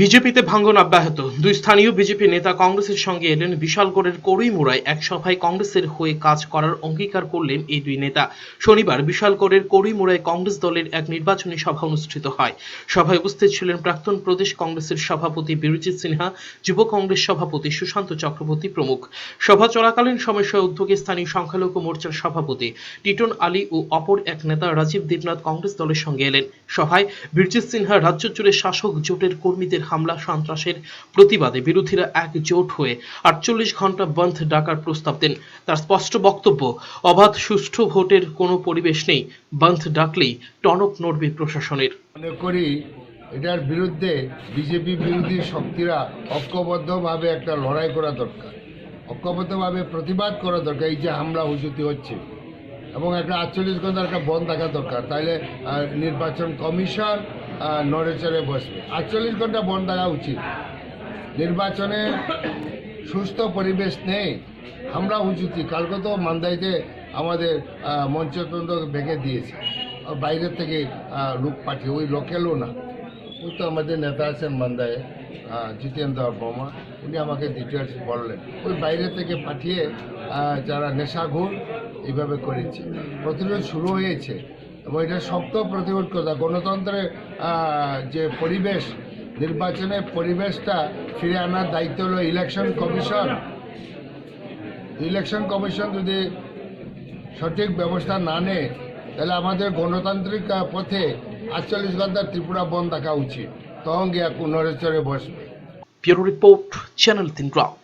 বিজেপিতে ভাঙ্গন অব্যাহত। দুই স্থানীয় বিজেপি নেতা কংগ্রেসের সঙ্গে এলেন বিশালগড়ের কড়ইমুড়ায় এক সভায় কংগ্রেসের হয়ে কাজ করার অঙ্গীকার করলেন এই দুই নেতা। শনিবার বিশালগড়ের কড়ইমুড়ায় কংগ্রেস দলের এক নির্বাচনী সভা অনুষ্ঠিত হয়। সভায় উপস্থিত ছিলেন প্রাক্তন প্রদেশ কংগ্রেসের সভাপতি বীরজিৎ সিনহা, যুব কংগ্রেস সভাপতি সুশান্ত চক্রবর্তী প্রমুখ। সভা চলাকালীন সমস্যা উদ্যোগে স্থানীয় সংখ্যালঘু মোর্চার সভাপতি টিটন আলী ও অপর এক নেতা রাজীব দেবনাথ কংগ্রেস দলের সঙ্গে এলেন। সভায় বিরজিৎ সিনহা রাজ্য জুড়ে শাসক জোটের কর্মীদের হামলা, সন্ত্রাসের প্রতিবাদে বিরোধীরা একজোট হয়ে আটচল্লিশ ঘণ্টা বন্ধ ডাকার প্রস্তাব দেন। তার স্পষ্ট বক্তব্য, অবাধ সুষ্ঠু ভোটের কোনো পরিবেশ নেই, বন্ধ ডাকলেই টনক নড়বে প্রশাসনের। মনে করি এটার বিরুদ্ধে বিজেপি বিরোধী শক্তিরা ঐক্যবদ্ধভাবে একটা লড়াই করা দরকার। ঐক্যবদ্ধভাবে প্রতিবাদ করা দরকার, এই যে হামলা হুজুতি হচ্ছে। এবং একটা আটচল্লিশ ঘণ্টা একটা বন্ধ থাকা দরকার। তাইলে নির্বাচন কমিশন নড়েচড়ে বসবে। আটচল্লিশ ঘণ্টা বন্ধ থাকা উচিত। নির্বাচনে সুস্থ পরিবেশ নেই, আমরা হুজুতি কালকে তো মান্দাইতে আমাদের মঞ্চতন্ত্র ভেঙে দিয়েছে। আর বাইরে থেকে লোক পাঠিয়ে, ওই লোকেলও না। ওই তো আমাদের নেতা আছেন মান্দায় জিতেন্দ্র বর্মা। উনি আমাকে ডিটেলস বললেন। ওই বাইরে থেকে পাঠিয়ে যারা নেশাঘুর এইভাবে করেছে। প্রতিরোধ শুরু হয়েছে। এবং এটা শক্ত প্রতিরোধ কথা গণতন্ত্রের যে পরিবেশ নির্বাচনের পরিবেশটা ফিরে আনার দায়িত্ব হলো ইলেকশন কমিশন ইলেকশন কমিশন যদি সঠিক ব্যবস্থা না নেয়, তাহলে আমাদের গণতান্ত্রিক পথে আটচল্লিশ ঘণ্টা ত্রিপুরা বন্ধ থাকা উচিত। তখন গিয়া নড়েচড়ে বসবে। ব্যুরো রিপোর্ট, চ্যানেল তিন গ্রাউন্ড